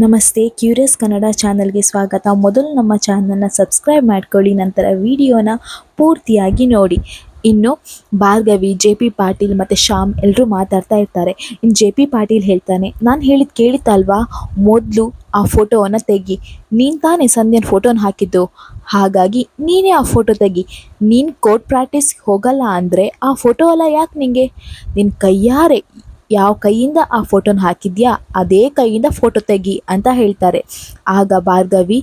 ನಮಸ್ತೆ ಕ್ಯೂರಿಯಸ್ ಕನ್ನಡ ಚಾನಲ್ಗೆ ಸ್ವಾಗತ. ಮೊದಲು ನಮ್ಮ ಚಾನಲ್ನ ಸಬ್ಸ್ಕ್ರೈಬ್ ಮಾಡ್ಕೊಳ್ಳಿ, ನಂತರ ವಿಡಿಯೋನ ಪೂರ್ತಿಯಾಗಿ ನೋಡಿ. ಇನ್ನು ಭಾರ್ಗವಿ ಜೆ ಪಿ ಪಾಟೀಲ್ ಮತ್ತು ಶ್ಯಾಮ್ ಎಲ್ಲರೂ ಮಾತಾಡ್ತಾ ಇರ್ತಾರೆ. ಇನ್ನು ಜೆ ಪಿ ಪಾಟೀಲ್ ಹೇಳ್ತಾನೆ, ನಾನು ಹೇಳಿದ್ದು ಕೇಳಿತ್ತಲ್ವಾ? ಮೊದಲು ಆ ಫೋಟೋವನ್ನು ತೆಗಿ. ನೀನು ತಾನೇ ಸಂಧ್ಯನ ಫೋಟೋನ ಹಾಕಿದ್ದು? ಹಾಗಾಗಿ ನೀನೇ ಆ ಫೋಟೋ ತೆಗಿ. ನೀನು ಕೋರ್ಟ್ ಪ್ರಾಕ್ಟೀಸ್ ಹೋಗಲ್ಲ ಅಂದರೆ ಆ ಫೋಟೋ ಎಲ್ಲ ಯಾಕೆ ನಿನಗೆ ನಿನ್ನ ಕೈಯಾರೆ ಯಾವ ಕೈಯಿಂದ ಆ ಫೋಟೋನ ಹಾಕಿದ್ಯಾ? ಅದೇ ಕೈಯಿಂದ ಫೋಟೋ ತೆಗಿ ಅಂತ ಹೇಳ್ತಾರೆ. ಆಗ ಭಾರ್ಗವಿ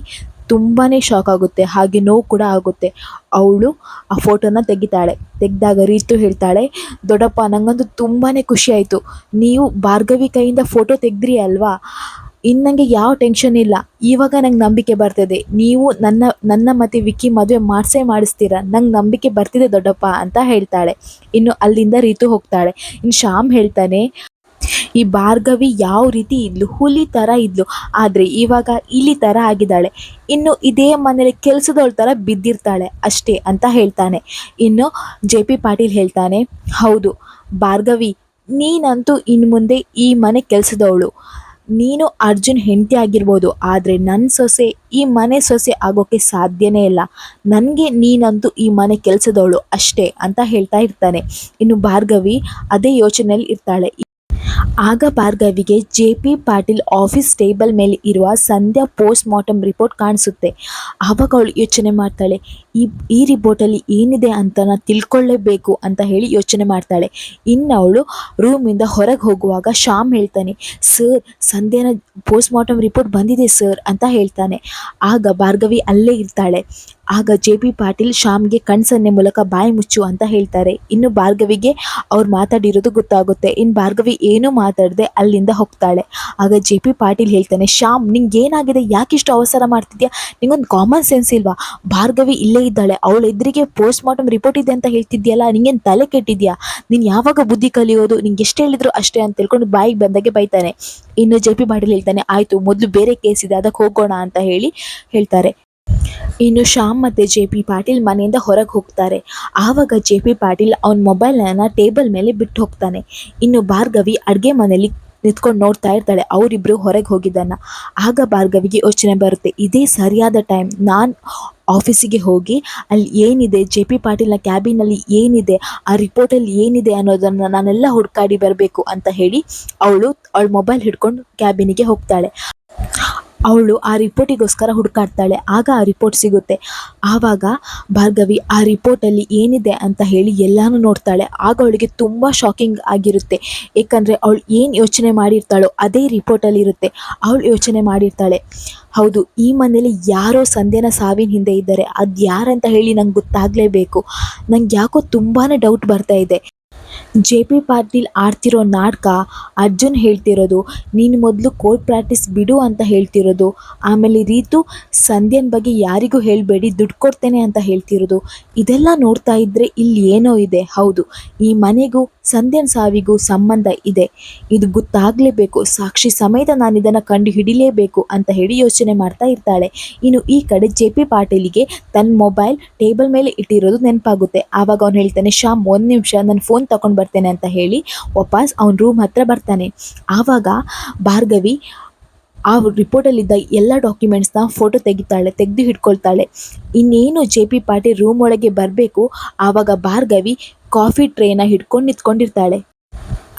ತುಂಬಾ ಶಾಕ್ ಆಗುತ್ತೆ. ಹಾಗೆ ನೋವು ಕೂಡ ಆಗುತ್ತೆ. ಅವಳು ಆ ಫೋಟೋನ ತೆಗಿತಾಳೆ. ತೆಗೆದಾಗ ರೀತು ಹೇಳ್ತಾಳೆ, ದೊಡ್ಡಪ್ಪ ನನಗಂತೂ ತುಂಬಾ ಖುಷಿ ಆಯಿತು. ನೀವು ಭಾರ್ಗವಿ ಕೈಯಿಂದ ಫೋಟೋ ತೆಗೆದ್ರಿ ಅಲ್ವಾ? ಇನ್ನು ನನಗೆ ಯಾವ ಟೆನ್ಷನ್ ಇಲ್ಲ. ಇವಾಗ ನಂಗೆ ನಂಬಿಕೆ ಬರ್ತಿದೆ. ನೀವು ನನ್ನ ನನ್ನ ಮತ್ತು ವಿಕ್ಕಿ ಮದುವೆ ಮಾಡಿಸೇ ಮಾಡಿಸ್ತೀರ? ನಂಗೆ ನಂಬಿಕೆ ಬರ್ತಿದೆ ದೊಡ್ಡಪ್ಪ ಅಂತ ಹೇಳ್ತಾಳೆ. ಇನ್ನು ಅಲ್ಲಿಂದ ರೀತು ಹೋಗ್ತಾಳೆ. ಇನ್ನು ಶ್ಯಾಮ್ ಹೇಳ್ತಾನೆ, ಈ ಭಾರ್ಗವಿ ಯಾವ ರೀತಿ ಇದ್ಲು? ಹುಲಿ ಥರ ಇದ್ಲು. ಆದರೆ ಇವಾಗ ಇಲಿ ಥರ ಆಗಿದ್ದಾಳೆ. ಇನ್ನು ಇದೇ ಮನೇಲಿ ಕೆಲಸದವಳ ಥರ ಬಿದ್ದಿರ್ತಾಳೆ ಅಷ್ಟೇ ಅಂತ ಹೇಳ್ತಾನೆ. ಇನ್ನು ಜೆ ಪಿ ಪಾಟೀಲ್ ಹೇಳ್ತಾನೆ, ಹೌದು, ಭಾರ್ಗವಿ, ನೀನಂತೂ ಇನ್ನು ಮುಂದೆ ಈ ಮನೆ ಕೆಲಸದವಳು. ನೀನು ಅರ್ಜುನ್ ಹೆಂಡತಿ ಆಗಿರ್ಬೋದು, ಆದರೆ ನನ್ನ ಸೊಸೆ, ಈ ಮನೆ ಸೊಸೆ ಆಗೋಕ್ಕೆ ಸಾಧ್ಯನೇ ಇಲ್ಲ. ನನಗೆ ನೀನಂತೂ ಈ ಮನೆ ಕೆಲಸದವಳು ಅಷ್ಟೇ ಅಂತ ಹೇಳ್ತಾ ಇರ್ತಾನೆ. ಇನ್ನು ಭಾರ್ಗವಿ ಅದೇ ಯೋಚನೆಯಲ್ಲಿ ಇರ್ತಾಳೆ. ಆಗ ಭಾರ್ಗವಿಗೆ J P Patil office table ಮೇಲೆ ಇರುವ ಸಂಧ್ಯಾ ಪೋಸ್ಟ್ ಮಾರ್ಟಮ್ ರಿಪೋರ್ಟ್ ಕಾಣಿಸುತ್ತೆ. ಆವಾಗ ಅವಳು ಯೋಚನೆ ಮಾಡ್ತಾಳೆ ಈ ಈ ರಿಪೋರ್ಟಲ್ಲಿ ಏನಿದೆ ಅಂತ ನಾನು ತಿಳ್ಕೊಳ್ಳೇಬೇಕು ಅಂತ ಹೇಳಿ ಯೋಚನೆ ಮಾಡ್ತಾಳೆ. ಇನ್ನು ಅವಳು ರೂಮಿಂದ ಹೊರಗೆ ಹೋಗುವಾಗ ಶ್ಯಾಮ್ ಹೇಳ್ತಾನೆ ಸರ್ ಸಂಧ್ಯಾನ ಪೋಸ್ಟ್ ಮಾರ್ಟಮ್ ರಿಪೋರ್ಟ್ ಬಂದಿದೆ ಸರ್ ಅಂತ ಹೇಳ್ತಾನೆ. ಆಗ ಭಾರ್ಗವಿ ಅಲ್ಲೇ ಇರ್ತಾಳೆ. ಆಗ ಜೆ ಪಿ ಪಾಟೀಲ್ ಶ್ಯಾಮ್ಗೆ ಕಣ್ಸನ್ನೆ ಮೂಲಕ ಬಾಯಿ ಮುಚ್ಚು ಅಂತ ಹೇಳ್ತಾರೆ. ಇನ್ನು ಭಾರ್ಗವಿಗೆ ಅವ್ರು ಮಾತಾಡಿರೋದು ಗೊತ್ತಾಗುತ್ತೆ. ಇನ್ನು ಭಾರ್ಗವಿ ಏನೂ ಮಾತಾಡದೆ ಅಲ್ಲಿಂದ ಹೋಗ್ತಾಳೆ. ಆಗ ಜೆ ಪಿ ಪಾಟೀಲ್ ಹೇಳ್ತಾನೆ, ಶ್ಯಾಮ್, ನಿಂಗೆ ಏನಾಗಿದೆ? ಯಾಕಿಷ್ಟು ಅವಸರ ಮಾಡ್ತಿದ್ಯಾ? ನಿಂಗೊಂದು ಕಾಮನ್ ಸೆನ್ಸ್ ಇಲ್ವಾ? ಭಾರ್ಗವಿ ಇಲ್ಲೇ ಇದ್ದಾಳೆ. ಅವಳು ಎದುರಿಗೆ ಪೋಸ್ಟ್ ಮಾರ್ಟಮ್ ರಿಪೋರ್ಟ್ ಇದೆ ಅಂತ ಹೇಳ್ತಿದ್ಯಲ್ಲ, ನಿಂಗೇನು ತಲೆ ಕೆಟ್ಟಿದ್ಯಾ? ನೀನು ಯಾವಾಗ ಬುದ್ಧಿ ಕಲಿಯೋದು? ನಿಂಗೆ ಎಷ್ಟು ಹೇಳಿದ್ರು ಅಷ್ಟೇ ಅಂತ ತಿಳ್ಕೊಂಡು ಬಾಯಿಗೆ ಬಂದಾಗೆ ಬೈತಾನೆ. ಇನ್ನು ಜೆ ಪಿ ಪಾಟೀಲ್ ಹೇಳ್ತಾನೆ, ಆಯಿತು, ಮೊದಲು ಬೇರೆ ಕೇಸ್ ಇದೆ, ಅದಕ್ಕೆ ಹೋಗೋಣ ಅಂತ ಹೇಳಿ ಹೇಳ್ತಾರೆ. ಇನ್ನು ಶ್ಯಾಮ್ ಮತ್ತು ಜೆ ಪಿ ಪಾಟೀಲ್ ಮನೆಯಿಂದ ಹೊರಗೆ ಹೋಗ್ತಾರೆ. ಆವಾಗ ಜೆ ಪಿ ಪಾಟೀಲ್ ಅವನ ಮೊಬೈಲನ್ನು ಟೇಬಲ್ ಮೇಲೆ ಬಿಟ್ಟು ಹೋಗ್ತಾನೆ. ಇನ್ನು ಭಾರ್ಗವಿ ಅಡುಗೆ ಮನೆಯಲ್ಲಿ ನಿಂತ್ಕೊಂಡು ನೋಡ್ತಾ ಇರ್ತಾಳೆ. ಅವರಿಬ್ಬರು ಹೊರಗೆ ಹೋಗಿದ್ದನ್ನು. ಆಗ ಭಾರ್ಗವಿಗೆ ಯೋಚನೆ ಬರುತ್ತೆ. ಇದೇ ಸರಿಯಾದ ಟೈಮ್ ನಾನು ಆಫೀಸಿಗೆ ಹೋಗಿ ಅಲ್ಲಿ ಏನಿದೆ ಜೆ ಪಿ ಪಾಟೀಲ್ನ ಕ್ಯಾಬಿನಲ್ಲಿ ಏನಿದೆ, ಆ ರಿಪೋರ್ಟಲ್ಲಿ ಏನಿದೆ ಅನ್ನೋದನ್ನು ನಾನೆಲ್ಲ ಹುಡುಕಾಡಿ ಬರಬೇಕು ಅಂತ ಹೇಳಿ ಅವಳು ಅವಳು ಮೊಬೈಲ್ ಹಿಡ್ಕೊಂಡು ಕ್ಯಾಬಿನಿಗೆ ಹೋಗ್ತಾಳೆ. ಅವಳು ಆ ರಿಪೋರ್ಟಿಗೋಸ್ಕರ ಹುಡುಕಾಡ್ತಾಳೆ. ಆಗ ಆ ರಿಪೋರ್ಟ್ ಸಿಗುತ್ತೆ. ಆವಾಗ ಭಾರ್ಗವಿ ಆ ರಿಪೋರ್ಟಲ್ಲಿ ಏನಿದೆ ಅಂತ ಹೇಳಿ ಎಲ್ಲನೂ ನೋಡ್ತಾಳೆ. ಆಗ ಅವಳಿಗೆ ತುಂಬ ಶಾಕಿಂಗ್ ಆಗಿರುತ್ತೆ. ಏಕೆಂದರೆ ಅವಳು ಏನು ಯೋಚನೆ ಮಾಡಿರ್ತಾಳೋ ಅದೇ ರಿಪೋರ್ಟಲ್ಲಿ ಇರುತ್ತೆ. ಅವಳು ಯೋಚನೆ ಮಾಡಿರ್ತಾಳೆ, ಹೌದು, ಈ ಮನೇಲಿ ಯಾರೋ ಸಂಧ್ಯನ ಸಾವಿನ ಹಿಂದೆ ಇದ್ದಾರೆ. ಅದು ಯಾರಂತ ಹೇಳಿ ನಂಗೆ ಗೊತ್ತಾಗಲೇಬೇಕು. ನಂಗೆ ಯಾಕೋ ತುಂಬಾ ಡೌಟ್ ಬರ್ತಾ ಇದೆ. ಜೆ ಪಿ ಪಾಟೀಲ್ ಆಡ್ತಿರೋ ನಾಟಕ ಅರ್ಜುನ್ ಹೇಳ್ತಿರೋದು, ನೀನು ಮೊದಲು ಕೋರ್ಟ್ ಪ್ರಾಕ್ಟೀಸ್ ಬಿಡು ಅಂತ ಹೇಳ್ತಿರೋದು, ಆಮೇಲೆ ರೀತು ಸಂಧ್ಯನ ಬಗ್ಗೆ ಯಾರಿಗೂ ಹೇಳಬೇಡಿ, ದುಡ್ಡು ಕೊಡ್ತೇನೆ ಅಂತ ಹೇಳ್ತಿರೋದು, ಇದೆಲ್ಲ ನೋಡ್ತಾ ಇದ್ದರೆ ಇಲ್ಲಿ ಏನೋ ಇದೆ. ಹೌದು, ಈ ಮನೆಗೂ ಸಂಧ್ಯನ ಸಾವಿಗೂ ಸಂಬಂಧ ಇದೆ. ಇದು ಗೊತ್ತಾಗಲೇಬೇಕು, ಸಾಕ್ಷಿ ಸಮೇತ ನಾನು ಇದನ್ನು ಕಂಡು ಹಿಡಿಲೇಬೇಕು ಅಂತ ಹೇಳಿ ಯೋಚನೆ ಮಾಡ್ತಾ ಇರ್ತಾಳೆ. ಇನ್ನು ಈ ಕಡೆ ಜೆ ಪಿ ಪಾಟೀಲಿಗೆ ತನ್ನ ಮೊಬೈಲ್ ಟೇಬಲ್ ಮೇಲೆ ಇಟ್ಟಿರೋದು ನೆನಪಾಗುತ್ತೆ. ಆವಾಗ ಅವನು ಹೇಳ್ತಾನೆ, ಶ್ಯಾಮ್, ಒಂದು ನಿಮಿಷ ನನ್ನ ಫೋನ್ ತಗೊಂಡು ಬರ್ತೇನೆ ಅಂತ ಹೇಳಿ ವಾಪಸ್ ಅವ್ನ ರೂಮ್ ಹತ್ರ ಬರ್ತಾನೆ. ಆವಾಗ ಭಾರ್ಗವಿ ಆ ರಿಪೋರ್ಟಲ್ಲಿದ್ದ ಎಲ್ಲ ಡಾಕ್ಯುಮೆಂಟ್ಸ್ನ ಫೋಟೋ ತೆಗಿತಾಳೆ, ತೆಗೆದು ಹಿಡ್ಕೊಳ್ತಾಳೆ. ಇನ್ನೇನು ಜೆ ಪಿ ಪಾಟೀಲ್ ರೂಮ್ ಒಳಗೆ ಬರಬೇಕು, ಆವಾಗ ಭಾರ್ಗವಿ ಕಾಫಿ ಟ್ರೇನ ಹಿಡ್ಕೊಂಡು ನಿಂತ್ಕೊಂಡಿರ್ತಾಳೆ.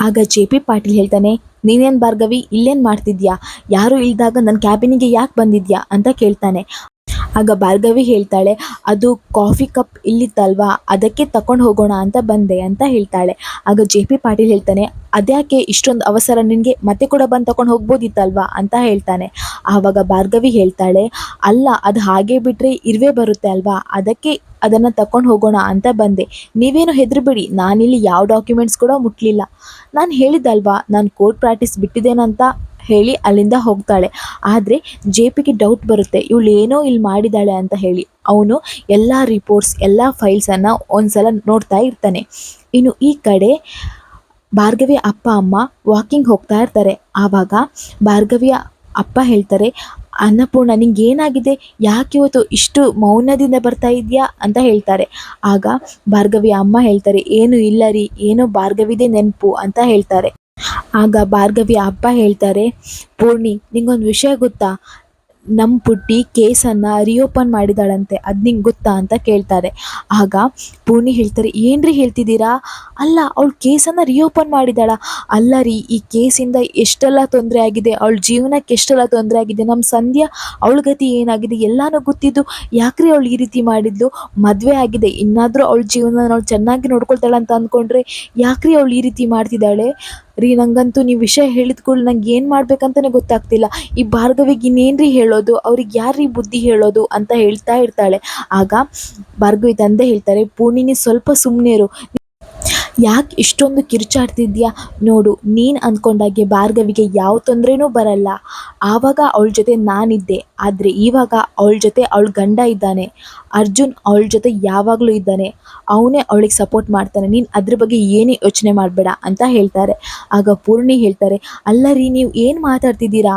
ಆಗ ಜೆ ಪಿ ಪಾಟೀಲ್ ಹೇಳ್ತಾನೆ, ನೀನೇನು ಭಾರ್ಗವಿ, ಇಲ್ಲೇನು ಮಾಡ್ತಿದ್ಯಾ? ಯಾರು ಇಲ್ದಾಗ ನನ್ನ ಕ್ಯಾಬಿನಿಗೆ ಯಾಕೆ ಬಂದಿದ್ಯಾ? ಅಂತ ಕೇಳ್ತಾನೆ. ಆಗ ಭಾರ್ಗವಿ ಹೇಳ್ತಾಳೆ, ಅದು ಕಾಫಿ ಕಪ್ ಇಲ್ಲಿತ್ತಲ್ವಾ? ಅದಕ್ಕೆ ತಕೊಂಡು ಹೋಗೋಣ ಅಂತ ಬಂದೆ ಅಂತ ಹೇಳ್ತಾಳೆ. ಆಗ ಜೆ ಪಿ ಪಾಟೀಲ್ ಹೇಳ್ತಾನೆ, ಅದ್ಯಾಕೆ ಇಷ್ಟೊಂದು ಅವಸರ ನಿನಗೆ? ಮತ್ತೆ ಕೂಡ ಬಂದು ತಗೊಂಡು ಹೋಗ್ಬೋದಿತ್ತಲ್ವಾ? ಅಂತ ಹೇಳ್ತಾನೆ. ಆವಾಗ ಭಾರ್ಗವಿ ಹೇಳ್ತಾಳೆ, ಅಲ್ಲ, ಅದು ಹಾಗೆ ಬಿಟ್ಟರೆ ಇರುವೆ ಬರುತ್ತೆ ಅಲ್ವಾ? ಅದಕ್ಕೆ ಅದನ್ನು ತಕೊಂಡು ಹೋಗೋಣ ಅಂತ ಬಂದೆ. ನೀವೇನು ಹೆದರಬೇಡಿ, ನಾನಿಲ್ಲಿ ಯಾವ ಡಾಕ್ಯುಮೆಂಟ್ಸ್ ಕೂಡ ಮುಟ್ಲಿಲ್ಲ. ನಾನು ಹೇಳಿದ್ದಲ್ವಾ ನಾನು ಕೋರ್ಟ್ ಪ್ರಾಕ್ಟೀಸ್ ಬಿಟ್ಟಿದ್ದೇನಂತ? ಹೇಳಿ ಅಲ್ಲಿಂದ ಹೋಗ್ತಾಳೆ. ಆದರೆ ಜೆ ಪಿಗೆ ಡೌಟ್ ಬರುತ್ತೆ, ಇವಳು ಏನೋ ಇಲ್ಲಿ ಮಾಡಿದ್ದಾಳೆ ಅಂತ ಹೇಳಿ. ಅವನು ಎಲ್ಲ ರಿಪೋರ್ಟ್ಸ್ ಎಲ್ಲ ಫೈಲ್ಸನ್ನು ಒಂದ್ಸಲ ನೋಡ್ತಾ ಇರ್ತಾನೆ. ಇನ್ನು ಈ ಕಡೆ ಭಾರ್ಗವಿಯ ಅಪ್ಪ, ಅಮ್ಮ ವಾಕಿಂಗ್ ಹೋಗ್ತಾ ಇರ್ತಾರೆ. ಆವಾಗ ಭಾರ್ಗವಿಯ ಅಪ್ಪ ಹೇಳ್ತಾರೆ, ಅನ್ನಪೂರ್ಣ, ನಿಂಗೆ ಏನಾಗಿದೆ? ಯಾಕೆ ಇವತ್ತು ಇಷ್ಟು ಮೌನದಿಂದ ಬರ್ತಾ ಇದೆಯಾ? ಅಂತ ಹೇಳ್ತಾರೆ. ಆಗ ಭಾರ್ಗವಿಯ ಅಮ್ಮ ಹೇಳ್ತಾರೆ, ಏನು ಇಲ್ಲ ರೀ, ಏನೋ ಭಾರ್ಗವಿದೆ ನೆನಪು ಅಂತ ಹೇಳ್ತಾರೆ. ಆಗ ಭಾರ್ಗವಿ ಅಪ್ಪ ಹೇಳ್ತಾರೆ, ಪೂರ್ಣಿ, ನಿಂಗೊಂದು ವಿಷಯ ಗೊತ್ತಾ? ನಮ್ಮ ಪುಟ್ಟಿ ಕೇಸನ್ನು ರಿಓಪನ್ ಮಾಡಿದಾಳಂತೆ, ಅದು ನಿಂಗೆ ಗೊತ್ತಾ ಅಂತ ಕೇಳ್ತಾರೆ. ಆಗ ಪೂರ್ಣಿ ಹೇಳ್ತಾರೆ, ಏನ್ರಿ ಹೇಳ್ತಿದ್ದೀರಾ? ಅಲ್ಲ, ಅವಳು ಕೇಸನ್ನು ರಿಓಪನ್ ಮಾಡಿದಾಳ. ಅಲ್ಲ ರೀ, ಈ ಕೇಸಿಂದ ಎಷ್ಟೆಲ್ಲ ತೊಂದರೆ ಆಗಿದೆ, ಅವಳ ಜೀವನಕ್ಕೆ ಎಷ್ಟೆಲ್ಲ ತೊಂದರೆ ಆಗಿದೆ ನಮ್ಮ ಸಂಧ್ಯಾ, ಅವಳ ಗತಿ ಏನಾಗಿದೆ, ಎಲ್ಲಾನು ಗೊತ್ತಿದ್ದು, ಯಾಕ್ರಿ ಅವಳು ಈ ರೀತಿ ಮಾಡಿದ್ಲು? ಮದುವೆ ಆಗಿದೆ, ಇನ್ನಾದರೂ ಅವಳ ಜೀವನ ಅವಳು ಚೆನ್ನಾಗಿ ನೋಡ್ಕೊಳ್ತಾಳೆ ಅಂತ ಅಂದ್ಕೊಂಡ್ರೆ ಯಾಕ್ರಿ ಅವಳು ಈ ರೀತಿ ಮಾಡ್ತಿದ್ದಾಳೆ? ರೀ, ನಂಗಂತೂ ನೀವು ವಿಷಯ ಹೇಳಿದ ಕೂಡ ನಂಗೆ ಏನು ಮಾಡ್ಬೇಕಂತಾನೆ ಗೊತ್ತಾಗ್ತಿಲ್ಲ. ಈ ಭಾರ್ಗವಿಗೆ ಇನ್ನೇನ್ರಿ ಹೇಳೋದು? ಅವ್ರಿಗೆ ಯಾರೀ ಬುದ್ಧಿ ಹೇಳೋದು ಅಂತ ಹೇಳ್ತಾ ಇರ್ತಾಳೆ. ಆಗ ಭಾರ್ಗವಿ ತಂದೆ ಹೇಳ್ತಾರೆ, ಪೂರ್ಣಿನಿ ಸ್ವಲ್ಪ ಸುಮ್ಮನೆ ಇರು. ಯಾಕೆ ಇಷ್ಟೊಂದು ಕಿರುಚಾಡ್ತಿದ್ಯಾ? ನೋಡು, ನೀನು ಅಂದ್ಕೊಂಡಾಗೆ ಭಾರ್ಗವಿಗೆ ಯಾವ ತೊಂದರೆನೂ ಬರಲ್ಲ. ಆವಾಗ ಅವಳ ಜೊತೆ ನಾನಿದ್ದೆ, ಆದರೆ ಇವಾಗ ಅವಳ ಜೊತೆ ಅವಳ ಗಂಡ ಇದ್ದಾನೆ. ಅರ್ಜುನ್ ಅವಳ ಜೊತೆ ಯಾವಾಗಲೂ ಇದ್ದಾನೆ. ಅವನೇ ಅವಳಿಗೆ ಸಪೋರ್ಟ್ ಮಾಡ್ತಾನೆ. ನೀನು ಅದ್ರ ಬಗ್ಗೆ ಏನೇ ಯೋಚನೆ ಮಾಡಬೇಡ ಅಂತ ಹೇಳ್ತಾರೆ. ಆಗ ಪೂರ್ಣಿ ಹೇಳ್ತಾರೆ, ಅಲ್ಲ ರೀ, ನೀವು ಏನು ಮಾತಾಡ್ತಿದ್ದೀರಾ?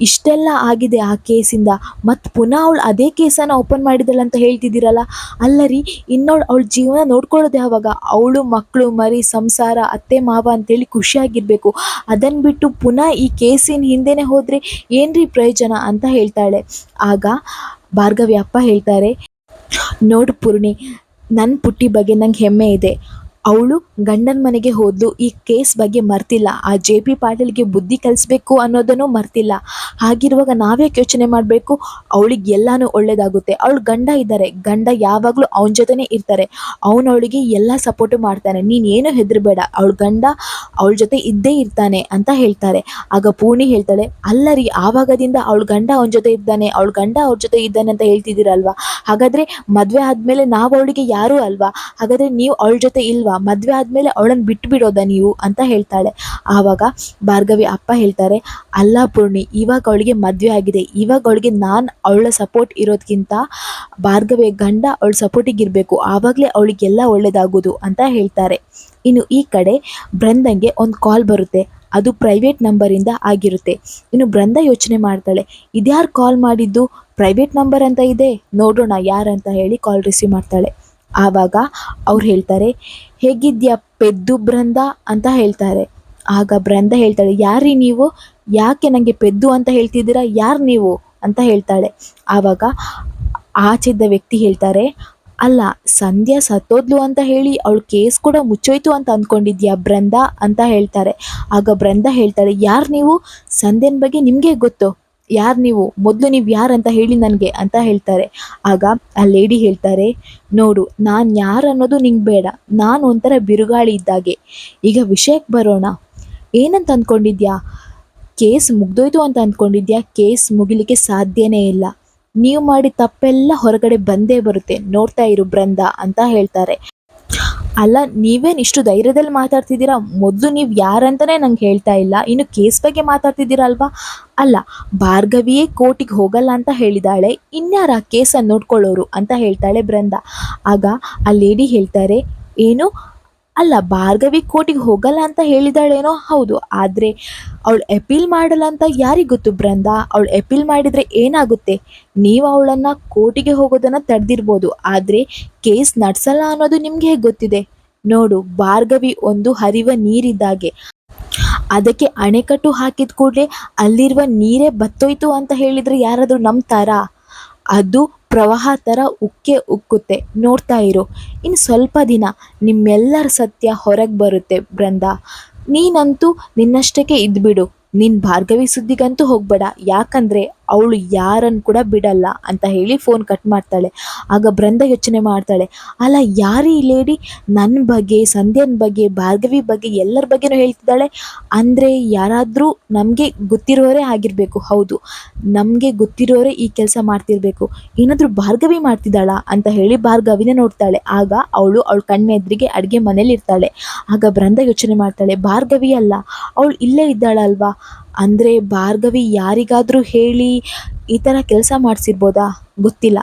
ಇಷ್ಟೆಲ್ಲ ಆಗಿದೆ ಆ ಕೇಸಿಂದ. ಮತ್ತು ಪುನಃ ಅವಳು ಅದೇ ಕೇಸನ್ನು ಓಪನ್ ಮಾಡಿದಳು ಅಂತ ಹೇಳ್ತಿದ್ದೀರಲ್ಲ? ಅಲ್ಲ ರೀ ಇನ್ನು ಅವಳ ಜೀವನ ನೋಡ್ಕೊಳ್ಳೋದು ಯಾವಾಗ ಅವಳು ಮಕ್ಕಳು ಮರಿ, ಸಂಸಾರ, ಅತ್ತೆ, ಮಾವ ಅಂತೇಳಿ ಖುಷಿಯಾಗಿರಬೇಕು. ಅದನ್ನು ಬಿಟ್ಟು ಪುನಃ ಈ ಕೇಸಿನ ಹಿಂದೆನೇ ಹೋದರೆ ಏನ್ರಿ ಪ್ರಯೋಜನ ಅಂತ ಹೇಳ್ತಾಳೆ. ಆಗ ಭಾರ್ಗವಿ ಅಪ್ಪ ಹೇಳ್ತಾರೆ, ನೋಡು ಪೂರ್ಣಿ ನನ್ನ ಪುಟ್ಟಿ ಬಗ್ಗೆ ನಂಗೆ ಹೆಮ್ಮೆ ಇದೆ. ಅವಳು ಗಂಡನ ಮನೆಗೆ ಹೋದ್ಲು ಈ ಕೇಸ್ ಬಗ್ಗೆ ಮರ್ತಿಲ್ಲ. ಆ ಜೆ ಪಿ ಪಾಟೀಲ್ಗೆ ಬುದ್ಧಿ ಕಲಿಸ್ಬೇಕು ಅನ್ನೋದನ್ನು ಮರ್ತಿಲ್ಲ. ಹಾಗಿರುವಾಗ ನಾವ್ಯಾಕೆ ಯೋಚನೆ ಮಾಡಬೇಕು, ಅವಳಿಗೆ ಎಲ್ಲನೂ ಒಳ್ಳೇದಾಗುತ್ತೆ. ಅವಳು ಗಂಡ ಇದ್ದಾರೆ. ಗಂಡ ಯಾವಾಗಲೂ ಅವನ ಜೊತೆನೇ ಇರ್ತಾರೆ. ಅವನು ಅವಳಿಗೆ ಎಲ್ಲ ಸಪೋರ್ಟು ಮಾಡ್ತಾನೆ. ನೀನು ಏನು ಹೆದರಬೇಡ. ಅವಳ ಗಂಡ ಅವಳ ಜೊತೆ ಇದ್ದೇ ಇರ್ತಾನೆ ಅಂತ ಹೇಳ್ತಾರೆ. ಆಗ ಪೂರ್ಣಿ ಹೇಳ್ತಾಳೆ, ಅಲ್ಲ ರೀ, ಆವಾಗದಿಂದ ಅವಳ ಗಂಡ ಅವನ ಜೊತೆ ಇದ್ದಾನೆ. ಅವಳ ಗಂಡ ಅವ್ರ ಜೊತೆ ಇದ್ದಾನೆ ಅಂತ ಹೇಳ್ತಿದ್ದೀರಲ್ವಾ? ಹಾಗಾದರೆ ಮದುವೆ ಆದಮೇಲೆ ನಾವು ಅವಳಿಗೆ ಯಾರೂ ಅಲ್ವಾ? ಹಾಗಾದರೆ ನೀವು ಅವಳ ಜೊತೆ ಇಲ್ವಾ? ಮದುವೆ ಆದಮೇಲೆ ಅವಳನ್ನು ಬಿಟ್ಬಿಡೋದಾ ನೀವು ಅಂತ ಹೇಳ್ತಾಳೆ. ಆವಾಗ ಭಾರ್ಗವಿ ಅಪ್ಪ ಹೇಳ್ತಾರೆ, ಅಲ್ಲ ಪೂರ್ಣಿ, ಇವಾಗ ಅವಳಿಗೆ ಮದುವೆ ಆಗಿದೆ. ಇವಾಗ ಅವಳಿಗೆ ನಾನು ಅವಳ ಸಪೋರ್ಟ್ ಇರೋದಕ್ಕಿಂತ ಭಾರ್ಗವಿ ಗಂಡ ಅವಳ ಸಪೋರ್ಟಿಗೆ ಇರಬೇಕು. ಆವಾಗಲೇ ಅವಳಿಗೆಲ್ಲ ಒಳ್ಳೆಯದಾಗೋದು ಅಂತ ಹೇಳ್ತಾರೆ. ಇನ್ನು ಈ ಕಡೆ ಬೃಂದಂಗೆ ಒಂದು ಕಾಲ್ ಬರುತ್ತೆ. ಅದು ಪ್ರೈವೇಟ್ ನಂಬರಿಂದ ಆಗಿರುತ್ತೆ. ಇನ್ನು ಬೃಂದ ಯೋಚನೆ ಮಾಡ್ತಾಳೆ, ಇದ್ಯಾರು ಕಾಲ್ ಮಾಡಿದ್ದು? ಪ್ರೈವೇಟ್ ನಂಬರ್ ಅಂತ ಇದೆ. ನೋಡೋಣ ಯಾರಂತ ಹೇಳಿ ಕಾಲ್ ರಿಸೀವ್ ಮಾಡ್ತಾಳೆ. ಆವಾಗ ಅವ್ರು ಹೇಳ್ತಾರೆ ಹೇಗಿದ್ಯಾ ಪೆದ್ದು ಬೃಂದ ಅಂತ ಹೇಳ್ತಾರೆ. ಆಗ ಬೃಂದ ಹೇಳ್ತಾಳೆ ಯಾರಿ ನೀವು? ಯಾಕೆ ನನಗೆ ಪೆದ್ದು ಅಂತ ಹೇಳ್ತಿದ್ದೀರಾ? ಯಾರು ನೀವು? ಅಂತ ಹೇಳ್ತಾಳೆ. ಆವಾಗ ಆಚಿದ್ದ ವ್ಯಕ್ತಿ ಹೇಳ್ತಾರೆ, ಅಲ್ಲ, ಸಂಧ್ಯಾ ಸತ್ತೋದ್ಲು ಅಂತ ಹೇಳಿ ಅವಳು ಕೇಸ್ ಕೂಡ ಮುಚ್ಚೋಯ್ತು ಅಂತ ಅಂದ್ಕೊಂಡಿದ್ಯಾ ಬೃಂದ? ಅಂತ ಹೇಳ್ತಾರೆ. ಆಗ ಬೃಂದ ಹೇಳ್ತಾಳೆ, ಯಾರು ನೀವು? ಸಂಧ್ಯನ ಬಗ್ಗೆ ನಿಮಗೆ ಗೊತ್ತು. ಯಾರು ನೀವು? ಮೊದಲು ನೀವು ಯಾರು ಅಂತ ಹೇಳಿ ನನಗೆ ಅಂತ ಹೇಳ್ತಾರೆ. ಆಗ ಆ ಲೇಡಿ ಹೇಳ್ತಾರೆ, ನೋಡು, ನಾನು ಯಾರು ಅನ್ನೋದು ನಿಂಗೆ ಬೇಡ. ನಾನು ಒಂಥರ ಬಿರುಗಾಳಿ ಇದ್ದಾಗೆ. ಈಗ ವಿಷಯಕ್ಕೆ ಬರೋಣ. ಏನಂತ ಅಂದ್ಕೊಂಡಿದ್ಯಾ ಕೇಸ್ ಮುಗ್ದೋಯ್ತು ಅಂತ ಅಂದ್ಕೊಂಡಿದ್ಯಾ ಕೇಸ್ ಮುಗಿಲಿಕ್ಕೆ ಸಾಧ್ಯನೇ ಇಲ್ಲ. ನೀವು ಮಾಡಿ ತಪ್ಪೆಲ್ಲ ಹೊರಗಡೆ ಬಂದೇ ಬರುತ್ತೆ. ನೋಡ್ತಾ ಇರು, ಬೃಂದ, ಅಂತ ಹೇಳ್ತಾರೆ. ಅಲ್ಲ, ನೀವೇನು ಇಷ್ಟು ಧೈರ್ಯದಲ್ಲಿ ಮಾತಾಡ್ತಿದ್ದೀರಾ? ಮೊದಲು ನೀವು ಯಾರಂತಲೇ ನಂಗೆ ಹೇಳ್ತಾ ಇಲ್ಲ. ಇನ್ನು ಕೇಸ್ ಬಗ್ಗೆ ಮಾತಾಡ್ತಿದ್ದೀರಾ ಅಲ್ವಾ? ಅಲ್ಲ, ಭಾರ್ಗವಿಯೇ ಕೋರ್ಟಿಗೆ ಹೋಗಲ್ಲ ಅಂತ ಹೇಳಿದಾಳೆ. ಇನ್ಯಾರ ಕೇಸನ್ನು ನೋಡ್ಕೊಳ್ಳೋರು ಅಂತ ಹೇಳ್ತಾಳೆ ಬೃಂದ ಆಗ ಆ ಲೇಡಿ ಹೇಳ್ತಾರೆ, ಏನು? ಅಲ್ಲ, ಭಾರ್ಗವಿ ಕೋರ್ಟಿಗೆ ಹೋಗಲ್ಲ ಅಂತ ಹೇಳಿದಾಳೇನೋ? ಹೌದು. ಆದರೆ ಅವಳು ಎಪೀಲ್ ಮಾಡಲ್ಲ ಅಂತ ಯಾರಿಗೆ ಗೊತ್ತು ಬೃಂದ ಅವಳು ಎಪೀಲ್ ಮಾಡಿದರೆ ಏನಾಗುತ್ತೆ? ನೀವು ಅವಳನ್ನು ಕೋರ್ಟಿಗೆ ಹೋಗೋದನ್ನು ತಡೆದಿರ್ಬೋದು. ಆದರೆ ಕೇಸ್ ನಡೆಸಲ್ಲ ಅನ್ನೋದು ನಿಮಗೆ ಹೇಗೆ ಗೊತ್ತಿದೆ? ನೋಡು, ಭಾರ್ಗವಿ ಒಂದು ಹರಿವ ನೀರಿದ್ದಾಗೆ. ಅದಕ್ಕೆ ಅಣೆಕಟ್ಟು ಹಾಕಿದ ಕೂಡಲೇ ಅಲ್ಲಿರುವ ನೀರೇ ಬತ್ತೋಯ್ತು ಅಂತ ಹೇಳಿದರೆ ಯಾರಾದರೂ ನಂಬ್ತಾರಾ? ಅದು ಪ್ರವಾಹ ಥರ ಉಕ್ಕೆ ಉಕ್ಕುತ್ತೆ. ನೋಡ್ತಾ ಇರು. ಇನ್ನು ಸ್ವಲ್ಪ ದಿನ ನಿಮ್ಮೆಲ್ಲರ ಸತ್ಯ ಹೊರಗೆ ಬರುತ್ತೆ ಬೃಂದ ನೀನಂತೂ ನಿನ್ನಷ್ಟಕ್ಕೆ ಇದ್ಬಿಡು. ನಿನ್ನ ಭಾರ್ಗವಿ ಸುದ್ದಿಗಂತೂ ಹೋಗಬೇಡ. ಯಾಕಂದರೆ ಅವಳು ಯಾರನ್ನು ಕೂಡ ಬಿಡಲ್ಲ ಅಂತ ಹೇಳಿ ಫೋನ್ ಕಟ್ ಮಾಡ್ತಾಳೆ. ಆಗ ಬೃಂದ ಯೋಚನೆ ಮಾಡ್ತಾಳೆ, ಅಲ್ಲ ಯಾರೀ ಈ ಲೇಡಿ ನನ್ನ ಬಗ್ಗೆ, ಸಂಧ್ಯನ ಬಗ್ಗೆ, ಭಾರ್ಗವಿ ಬಗ್ಗೆ ಎಲ್ಲರ ಬಗ್ಗೆನೂ ಹೇಳ್ತಿದ್ದಾಳೆ. ಅಂದರೆ ಯಾರಾದರೂ ನಮಗೆ ಗೊತ್ತಿರೋರೇ ಆಗಿರಬೇಕು, ಹೌದು. ನಮಗೆ ಗೊತ್ತಿರೋರೇ ಈ ಕೆಲಸ ಮಾಡ್ತಿರ್ಬೇಕು. ಏನಾದರೂ ಭಾರ್ಗವಿ ಮಾಡ್ತಿದ್ದಾಳ? ಅಂತ ಹೇಳಿ ಭಾರ್ಗವಿನೇ ನೋಡ್ತಾಳೆ. ಆಗ ಅವಳು ಅವಳ ಕಣ್ಣೆದ್ರಿಗೆ ಅಡುಗೆ ಮನೇಲಿ ಇರ್ತಾಳೆ ಆಗ ಬೃಂದ ಯೋಚನೆ ಮಾಡ್ತಾಳೆ, ಭಾರ್ಗವಿ ಅಲ್ಲ, ಅವಳು ಇಲ್ಲೇ ಇದ್ದಾಳಲ್ವಾ? ಅಂದರೆ ಭಾರ್ಗವಿ ಯಾರಿಗಾದರೂ ಹೇಳಿ ಈ ಥರ ಕೆಲಸ ಮಾಡಿಸಿರ್ಬೋದಾ? ಗೊತ್ತಿಲ್ಲ.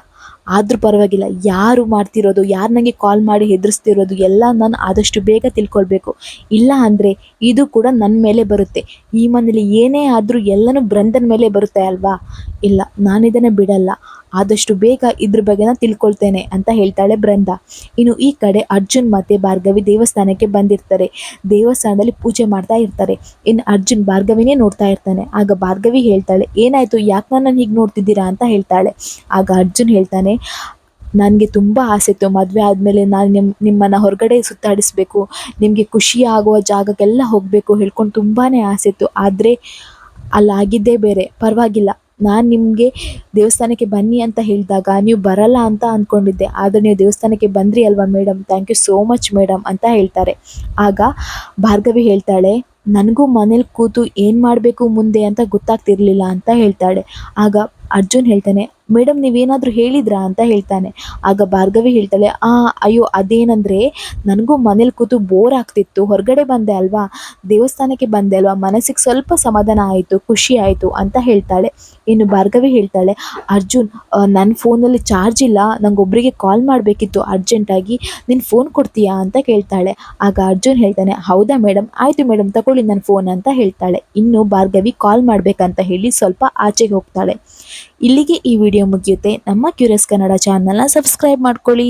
ಆದರೂ ಪರವಾಗಿಲ್ಲ. ಯಾರು ಮಾಡ್ತಿರೋದು, ಯಾರು ನನಗೆ ಕಾಲ್ ಮಾಡಿ ಹೆದರಿಸ್ತಿರೋದು ಎಲ್ಲ ನಾನು ಆದಷ್ಟು ಬೇಗ ತಿಳ್ಕೊಳ್ಬೇಕು. ಇಲ್ಲ ಅಂದರೆ ಇದು ಕೂಡ ನನ್ನ ಮೇಲೆ ಬರುತ್ತೆ. ಈ ಮನೇಲಿ ಏನೇ ಆದರೂ ಎಲ್ಲನೂ ಬ್ರಂದನ ಮೇಲೆ ಬರುತ್ತೆ ಅಲ್ವಾ? ಇಲ್ಲ, ನಾನಿದನ್ನು ಬಿಡಲ್ಲ. ಆದಷ್ಟು ಬೇಗ ಇದ್ರ ಬಗ್ಗೆ ನಾನು ತಿಳ್ಕೊಳ್ತೇನೆ ಅಂತ ಹೇಳ್ತಾಳೆ ಬೃಂದ. ಇನ್ನು ಈ ಕಡೆ ಅರ್ಜುನ್ ಮತ್ತೆ ಭಾರ್ಗವಿ ದೇವಸ್ಥಾನಕ್ಕೆ ಬಂದಿರ್ತಾರೆ. ದೇವಸ್ಥಾನದಲ್ಲಿ ಪೂಜೆ ಮಾಡ್ತಾ ಇರ್ತಾರೆ. ಇನ್ನು ಅರ್ಜುನ್ ಭಾರ್ಗವಿನೇ ನೋಡ್ತಾ ಇರ್ತಾನೆ. ಆಗ ಭಾರ್ಗವಿ ಹೇಳ್ತಾಳೆ, ಏನಾಯ್ತು? ಯಾಕೆ ನಾನು ಹೀಗೆ ನೋಡ್ತಿದ್ದೀರಾ? ಅಂತ ಹೇಳ್ತಾಳೆ. ಆಗ ಅರ್ಜುನ್ ಹೇಳ್ತಾನೆ, ನನಗೆ ತುಂಬ ಆಸೆ ಇತ್ತು. ಮದುವೆ ಆದಮೇಲೆ ನಾನು ನಿಮ್ಮ ನಿಮ್ಮನ್ನು ಹೊರಗಡೆ ಸುತ್ತಾಡಿಸ್ಬೇಕು. ನಿಮಗೆ ಖುಷಿ ಆಗುವ ಜಾಗಕ್ಕೆಲ್ಲ ಹೋಗಬೇಕು. ಹೇಳ್ಕೊಂಡು ತುಂಬಾ ಆಸೆ ಇತ್ತು. ಆದರೆ ಅಲ್ಲಾಗಿದ್ದೇ ಬೇರೆ. ಪರವಾಗಿಲ್ಲ. ನಾನು ನಿಮಗೆ ದೇವಸ್ಥಾನಕ್ಕೆ ಬನ್ನಿ ಅಂತ ಹೇಳಿದಾಗ ನೀವು ಬರಲ್ಲ ಅಂತ ಅಂದ್ಕೊಂಡಿದ್ದೆ ಆದರೆ ನೀವು ದೇವಸ್ಥಾನಕ್ಕೆ ಬಂದ್ರಿ ಅಲ್ವಾ madam thank you so much madam ಅಂತ ಹೇಳ್ತಾರೆ. ಆಗ ಭಾರ್ಗವಿ ಹೇಳ್ತಾಳೆ, ನನಗೂ ಮನೇಲಿ ಕೂತು ಏನು ಮಾಡಬೇಕು ಮುಂದೆ ಅಂತ ಗೊತ್ತಾಗ್ತಿರ್ಲಿಲ್ಲ ಅಂತ ಹೇಳ್ತಾಳೆ. ಆಗ ಅರ್ಜುನ್ ಹೇಳ್ತಾನೆ ಮೇಡಮ್ ನೀವೇನಾದರೂ ಹೇಳಿದ್ರಾ ಅಂತ ಹೇಳ್ತಾನೆ. ಆಗ ಭಾರ್ಗವಿ ಹೇಳ್ತಾಳೆ, ಆ, ಅಯ್ಯೋ, ಅದೇನಂದರೆ ನನಗೂ ಮನೇಲಿ ಕೂತು ಬೋರ್ ಆಗ್ತಿತ್ತು. ಹೊರಗಡೆ ಬಂದೆ ಅಲ್ವಾ? ದೇವಸ್ಥಾನಕ್ಕೆ ಬಂದೆ ಅಲ್ವಾ? ಮನಸ್ಸಿಗೆ ಸ್ವಲ್ಪ ಸಮಾಧಾನ ಆಯಿತು, ಖುಷಿ ಆಯಿತು ಅಂತ ಹೇಳ್ತಾಳೆ. ಇನ್ನು ಭಾರ್ಗವಿ ಹೇಳ್ತಾಳೆ, ಅರ್ಜುನ್ ನನ್ನ ಫೋನಲ್ಲಿ ಚಾರ್ಜ್ ಇಲ್ಲ. ನಂಗೊಬ್ಬರಿಗೆ ಕಾಲ್ ಮಾಡಬೇಕಿತ್ತು ಅರ್ಜೆಂಟಾಗಿ. ನಿನ್ನ ಫೋನ್ ಕೊಡ್ತೀಯಾ ಅಂತ ಕೇಳ್ತಾಳೆ. ಆಗ ಅರ್ಜುನ್ ಹೇಳ್ತಾನೆ, ಹೌದಾ ಮೇಡಮ್ ಆಯಿತು ಮೇಡಮ್ ತಗೊಳ್ಳಿ ನನ್ನ ಫೋನ್ ಅಂತ ಹೇಳ್ತಾಳೆ. ಇನ್ನು ಭಾರ್ಗವಿ ಕಾಲ್ ಮಾಡಬೇಕಂತ ಹೇಳಿ ಸ್ವಲ್ಪ ಆಚೆಗೆ ಹೋಗ್ತಾಳೆ. ಇಲ್ಲಿಗೆ ಈ ವಿಡಿಯೋ ಮುಗಿಯುತ್ತೆ. ನಮ್ಮ ಕ್ಯೂರಿಯಸ್ ಕನ್ನಡ ಚಾನಲ್ನ ಸಬ್ಸ್ಕ್ರೈಬ್ ಮಾಡ್ಕೊಳ್ಳಿ.